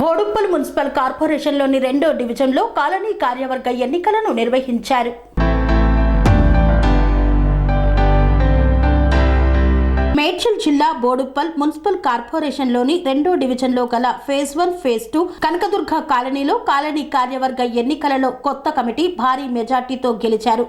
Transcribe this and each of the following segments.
Boduppal municipal కార్పొరేషన్లోని రెండో డివిజన్లో కాలనీ కార్యవర్గ ఎన్నికలను నిర్వహించారు. మేడ్చల్ జిల్లా బోడుప్పల్ మున్సిపల్ కార్పొరేషన్లోని రెండో డివిజన్లో గల phase one phase two Kanakadurga కాలనీలో కాలనీ కార్యవర్గ ఎన్నికలలో కొత్త కమిటీ భారీ మెజార్టీతో గెలిచారు.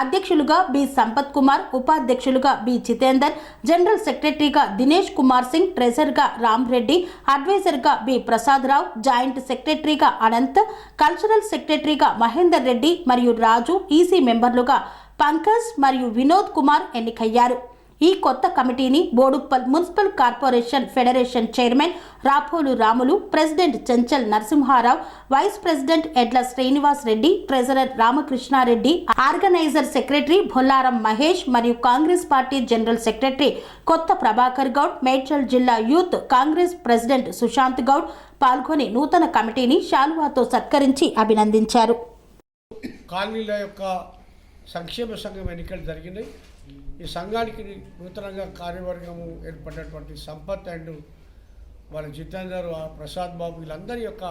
అధ్యక్షులుగా బి సంపత్ కుమార్ ఉపాధ్యక్షులుగా బి జితేందర్ జనరల్ సెక్రటరీగా దినేష్ కుమార్ సింగ్ ట్రెజర్గా రామ్ రెడ్డి అడ్వైజర్గా బి ప్రసాద్ రావు జాయింట్ సెక్రటరీగా అనంత్ కల్చరల్ సెక్రటరీగా మహేందర్ రెడ్డి మరియు రాజు ఈసీ మెంబర్లుగా పంకజ్ మరియు వినోద్ కుమార్ ఎన్నికయ్యారు. ఈ కొత్త కమిటీని Boduppal municipal corporation federation chairman Rapolu Ramulu president Chenchal Narasimharao vice president Edla Srinivas Reddy treasurer Ramakrishnareddy organiser secretary Bollaram Mahesh మరియు కాంగ్రెస్ పార్టీ జనరల్ సెక్రటరీ కొత్త ప్రభాకర్ గౌడ్ మేడ్చల్ జిల్లా యూత్ కాంగ్రెస్ ప్రెసిడెంట్ సుశాంత్ గౌడ్ పాల్గొని నూతన కమిటీని శాలువాతో సత్కరించి అభినందించారు. కాలనీల యొక్క సంక్షేమ సంఘం ఎన్నికలు జరిగినాయి. ఈ సంఘానికి నూతనంగా కార్యవర్గము ఏర్పడినటువంటి సంపత్ అండ్ వాళ్ళ జితేందర్ ప్రసాద్ బాబు వీళ్ళందరి యొక్క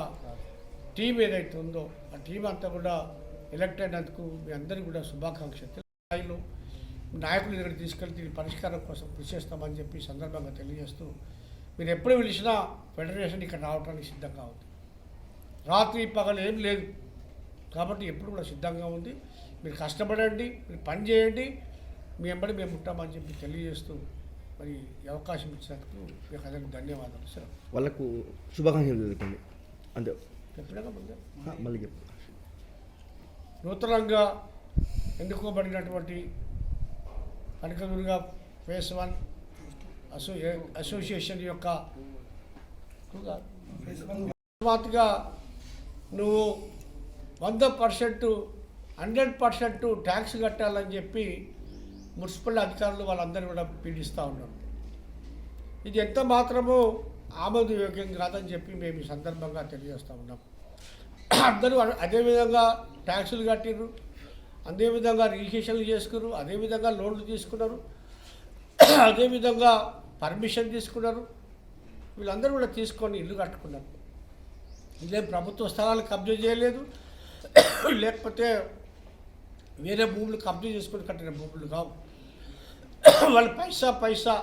టీం ఏదైతే ఉందో ఆ టీం అంతా కూడా ఎలక్ట్ అయినందుకు మీ అందరికీ కూడా శుభాకాంక్షలు. స్థాయిలో నాయకుల దగ్గర తీసుకెళ్తే దీని పరిష్కారం కోసం కృషి చేస్తామని చెప్పి సందర్భంగా తెలియజేస్తూ మీరు ఎప్పుడు పిలిచినా ఫెడరేషన్ ఇక్కడ రావడానికి సిద్ధంగా ఉంది రాత్రి పగలు ఏం లేదు. కాబట్టి ఎప్పుడు కూడా సిద్ధంగా ఉంది మీరు కష్టపడండి మీరు పని చేయండి మీ వెంబడి మేము ఉంటామని చెప్పి తెలియజేస్తూ మరి అవకాశం ఇచ్చినందుకు మీకు అందరికీ ధన్యవాదాలు సార్. వాళ్ళకు శుభాకాంక్షలు తెలుపండి అంతే. చెప్పినాక మళ్ళీ చెప్పు. నూతనంగా ఎన్నుకోబడినటువంటి కనకదుర్గ ఫేస్ వన్ అసో అసోసియేషన్ యొక్క అకస్మాత్తుగా నువ్వు వంద పర్సెంట్ హండ్రెడ్ పర్సెంట్ ట్యాక్స్ కట్టాలని చెప్పి మున్సిపల్ అధికారులు వాళ్ళందరూ కూడా పీడిస్తూ ఉన్నారు. ఇది ఎంత మాత్రమో ఆమోదయోగ్యం కాదని చెప్పి మేము ఈ సందర్భంగా తెలియజేస్తూ ఉన్నాం. అందరూ అదేవిధంగా ట్యాక్సులు కట్టిర్రు అదేవిధంగా రిజిస్ట్రేషన్లు చేసుకున్నారు అదేవిధంగా లోన్లు తీసుకున్నారు అదేవిధంగా పర్మిషన్ తీసుకున్నారు. వీళ్ళందరూ కూడా తీసుకొని ఇల్లు కట్టుకున్నారు. ఇదేం ప్రభుత్వ స్థలాలు కబ్జా చేయలేదు. లేకపోతే వేరే భూములు కబ్జా చేసుకుని కట్టిన భూములు కావు. వాళ్ళు పైసా పైసా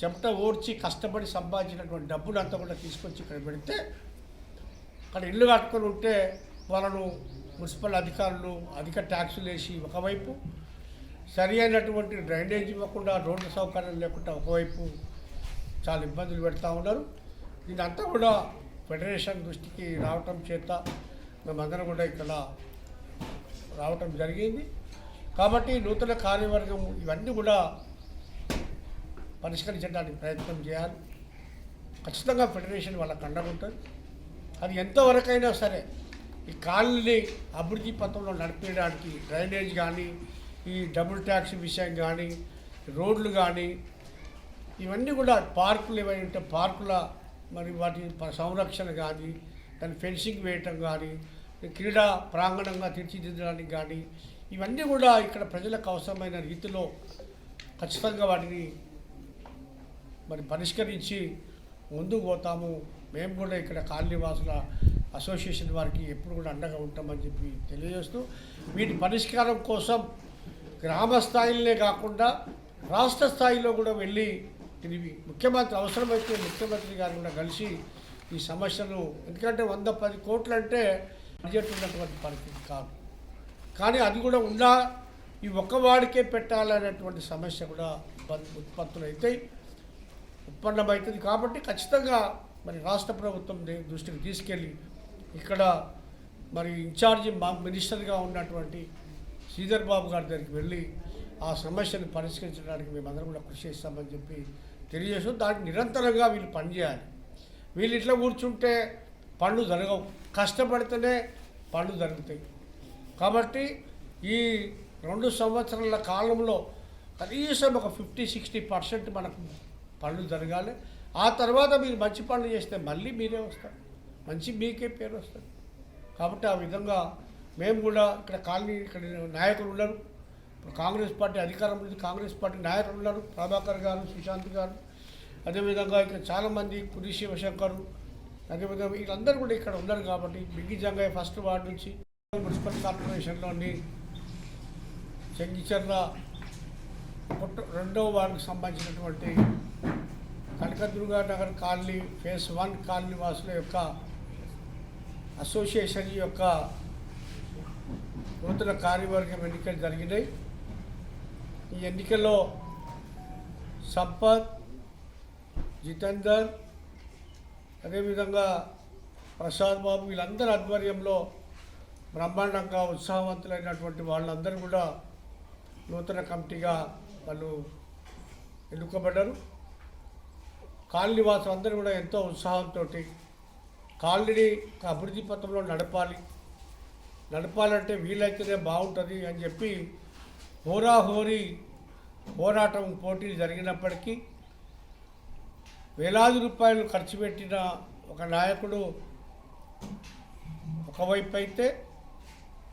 చెమట ఓడ్చి కష్టపడి సంపాదించినటువంటి డబ్బులు అంతా కూడా తీసుకొచ్చి ఇక్కడ పెడితే అక్కడ ఇల్లు కట్టుకొని ఉంటే వాళ్ళను మున్సిపల్ అధికారులు అధిక ట్యాక్సులు వేసి ఒకవైపు సరి అయినటువంటి డ్రైనేజ్ ఇవ్వకుండా రోడ్డు సౌకర్యం లేకుండా ఒకవైపు చాలా ఇబ్బందులు పెడతా ఉన్నారు. ఇదంతా కూడా ఫెడరేషన్ దృష్టికి రావటం చేత మేమందరం కూడా ఇక్కడ రావటం జరిగింది. కాబట్టి నూతన కార్యవర్గం ఇవన్నీ కూడా పరిష్కరించడానికి ప్రయత్నం చేయాలి. ఖచ్చితంగా ఫెడరేషన్ వాళ్ళకి అండగుంటుంది అది ఎంతవరకైనా సరే ఈ కాలనీని అభివృద్ధి పథంలో నడిపేయడానికి డ్రైనేజ్ కానీ ఈ డబుల్ ట్యాక్స్ విషయం కానీ రోడ్లు కానీ ఇవన్నీ కూడా పార్కులు ఏమైనా ఉంటే పార్కుల మరి వాటి ప- సంరక్షణ కానీ దాని ఫెన్సింగ్ వేయటం కానీ క్రీడా ప్రాంగణంగా తీర్చిదిద్దడానికి కానీ ఇవన్నీ కూడా ఇక్కడ ప్రజలకు అవసరమైన రీతిలో ఖచ్చితంగా వాటిని మరి పరిష్కరించి ముందుకు పోతాము. మేము కూడా ఇక్కడ కాలనీవాసుల అసోసియేషన్ వారికి ఎప్పుడు కూడా అండగా ఉంటామని చెప్పి తెలియజేస్తూ వీటి పరిష్కారం కోసం గ్రామ స్థాయిలోనే కాకుండా రాష్ట్ర స్థాయిలో కూడా వెళ్ళి తిరిగి ముఖ్యమంత్రి అవసరమైతే ముఖ్యమంత్రి గారు కూడా కలిసి ఈ సమస్యను ఎందుకంటే వంద పది కోట్లు అంటే బడ్జెట్ ఉన్నటువంటి పరిస్థితి కాదు. కానీ అది కూడా ఉన్నా ఈ ఒక్కవాడికే పెట్టాలనేటువంటి సమస్య కూడా ఉత్పత్తులు అవుతాయి ఉత్పన్నమవుతుంది కాబట్టి ఖచ్చితంగా మరి రాష్ట్ర ప్రభుత్వం దే- దృష్టికి తీసుకెళ్ళి ఇక్కడ మరి ఇన్ఛార్జి మా మినిస్టర్గా ఉన్నటువంటి శ్రీధర్ బాబు గారి దగ్గరికి వెళ్ళి ఆ సమస్యను పరిష్కరించడానికి మేమందరం కూడా కృషి చేస్తామని చెప్పి తెలియజేస్తూ దానికి నిరంతరంగా వీళ్ళు పనిచేయాలి. వీళ్ళు ఇట్లా కూర్చుంటే పనులు జరగవు. కష్టపడితేనే పనులు జరుగుతాయి. కాబట్టి ఈ రెండు సంవత్సరాల కాలంలో కనీసం ఒక ఫిఫ్టీ సిక్స్టీ పర్సెంట్ మనకు పనులు జరగాలి. ఆ తర్వాత మీరు మంచి పనులు చేస్తే మళ్ళీ మీరే వస్తారు. మంచి మీకే పేరు వస్తుంది. కాబట్టి ఆ విధంగా మేము కూడా ఇక్కడ కాలనీ ఇక్కడ నాయకులు ఉన్నారు. ఇప్పుడు కాంగ్రెస్ పార్టీ అధికారం ఉంది. కాంగ్రెస్ పార్టీ నాయకులు ఉన్నారు. ప్రభాకర్ గారు సుశాంత్ గారు. అదేవిధంగా ఇక్కడ చాలామంది పురి శివశంకర్. అదేవిధంగా వీళ్ళందరూ కూడా ఇక్కడ ఉన్నారు కాబట్టి బిగ్గి జంగయ్య ఫస్ట్ వార్డు నుంచి మున్సిపల్ కార్పొరేషన్లోని చెంగిచెర్ల ఒకటో రెండవ వార్డుకు సంబంధించినటువంటి Kanakadurga Nagar colony phase one colony వాసుల యొక్క అసోసియేషన్ యొక్క నూతన కార్యవర్గం ఎన్నికలు జరిగినాయి. ఈ ఎన్నికల్లో సంపత్ జితేందర్ అదేవిధంగా ప్రసాద్ బాబు వీళ్ళందరి ఆధ్వర్యంలో బ్రహ్మాండంగా ఉత్సాహవంతులైనటువంటి వాళ్ళందరూ కూడా నూతన కమిటీగా వాళ్ళు ఎన్నుకోబడ్డారు. కాలనీ వాసులు అందరూ కూడా ఎంతో ఉత్సాహంతో కాలనీని అభివృద్ధి పథంలో నడపాలి. నడపాలంటే వీలైతేనే బాగుంటుంది అని చెప్పి హోరాహోరీ పోరాటం పోటీలు జరిగినప్పటికీ వేలాది రూపాయలు ఖర్చు పెట్టిన ఒక నాయకుడు ఒకవైపు అయితే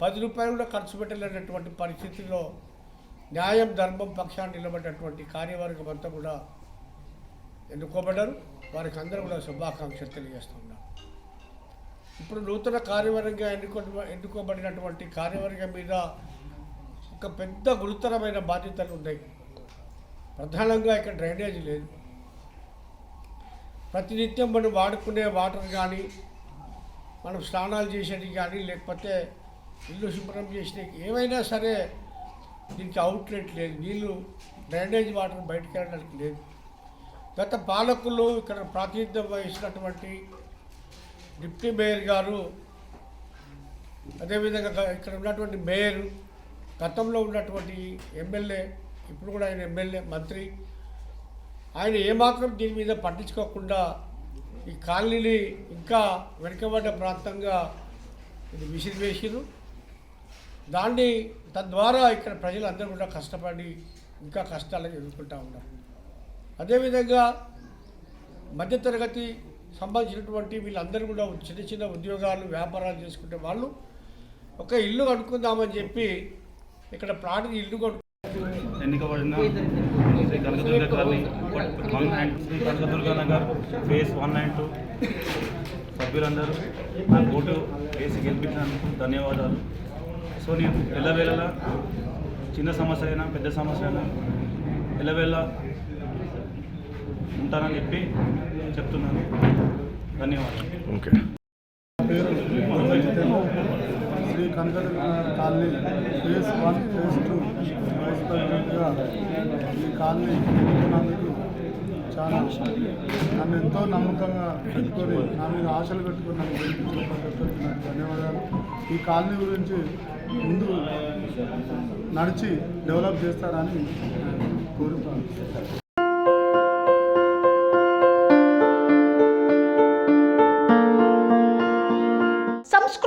పది రూపాయలు కూడా ఖర్చు పెట్టలేనటువంటి పరిస్థితిలో న్యాయం ధర్మం పక్షాన్ని నిలబడినటువంటి కార్యవర్గం అంతా కూడా ఎన్నుకోబడ్డారు. వారికి అందరూ కూడా శుభాకాంక్షలు తెలియజేస్తున్నాం ఇప్పుడు నూతన కార్యవర్గంగా ఎన్నుకో ఎన్నుకోబడినటువంటి కార్యవర్గం మీద ఒక పెద్ద గురుతరమైన బాధ్యతలు ఉన్నాయి. ప్రధానంగా ఇక్కడ డ్రైనేజ్ లేదు. ప్రతినిత్యం మనం వాడుకునే వాటర్ కానీ మనం స్నానాలు చేసేది కానీ లేకపోతే ఇల్లు శుభ్రం చేసేది ఏమైనా సరే దీనికి అవుట్లెట్ లేదు. నీళ్ళు డ్రైనేజ్ వాటర్ బయటకు వెళ్ళడానికి లేదు. గత పాలకులు ఇక్కడ ప్రాతినిధ్యం వహించినటువంటి డిప్యూటీ మేయర్ గారు అదేవిధంగా ఇక్కడ ఉన్నటువంటి మేయర్ గతంలో ఉన్నటువంటి ఎమ్మెల్యే ఇప్పుడు కూడా ఆయన ఎమ్మెల్యే మంత్రి ఆయన ఏమాత్రం దీని మీద పట్టించుకోకుండా ఈ కాలనీని ఇంకా వెనుకబడ్డ ప్రాంతంగా ఇది విసిరివేసిరు దాన్ని తద్వారా ఇక్కడ ప్రజలందరూ కూడా కష్టపడి ఇంకా కష్టాలను ఎదుర్కొంటూ ఉన్నారు. అదేవిధంగా మధ్యతరగతి సంబంధించినటువంటి వీళ్ళందరూ కూడా చిన్న చిన్న ఉద్యోగాలు వ్యాపారాలు చేసుకుంటే వాళ్ళు ఒక ఇల్లు కనుక్కుందామని చెప్పి ఇక్కడ ప్లాట్ ఇల్లు కొను ఎన్నికబడిన Shri Kanakadurga colony one and Shri Kanakadurga Nagar phase one and two సభ్యులందరూ నా ఓటు వేసి గెలిపించినందుకు ధన్యవాదాలు. సో నేను ఎల్లవేళలా చిన్న సమస్య అయినా పెద్ద సమస్య అయినా ఎల్లవేళ ఉంటానని చెప్పి చెప్తున్నాను. ధన్యవాదాలు. ఓకే. పేరు Shri Kanakadurga colony phase one phase two vice ప్రెసిడెంట్గా ఈ కాలనీ ఎన్నుకున్నందుకు చాలా నన్ను ఎంతో నమ్మకంగా పెట్టుకొని నా మీద ఆశలు పెట్టుకొని నన్ను ధన్యవాదాలు. ఈ కాలనీ గురించి ముందు నడిచి డెవలప్ చేస్తారని కోరుతాను.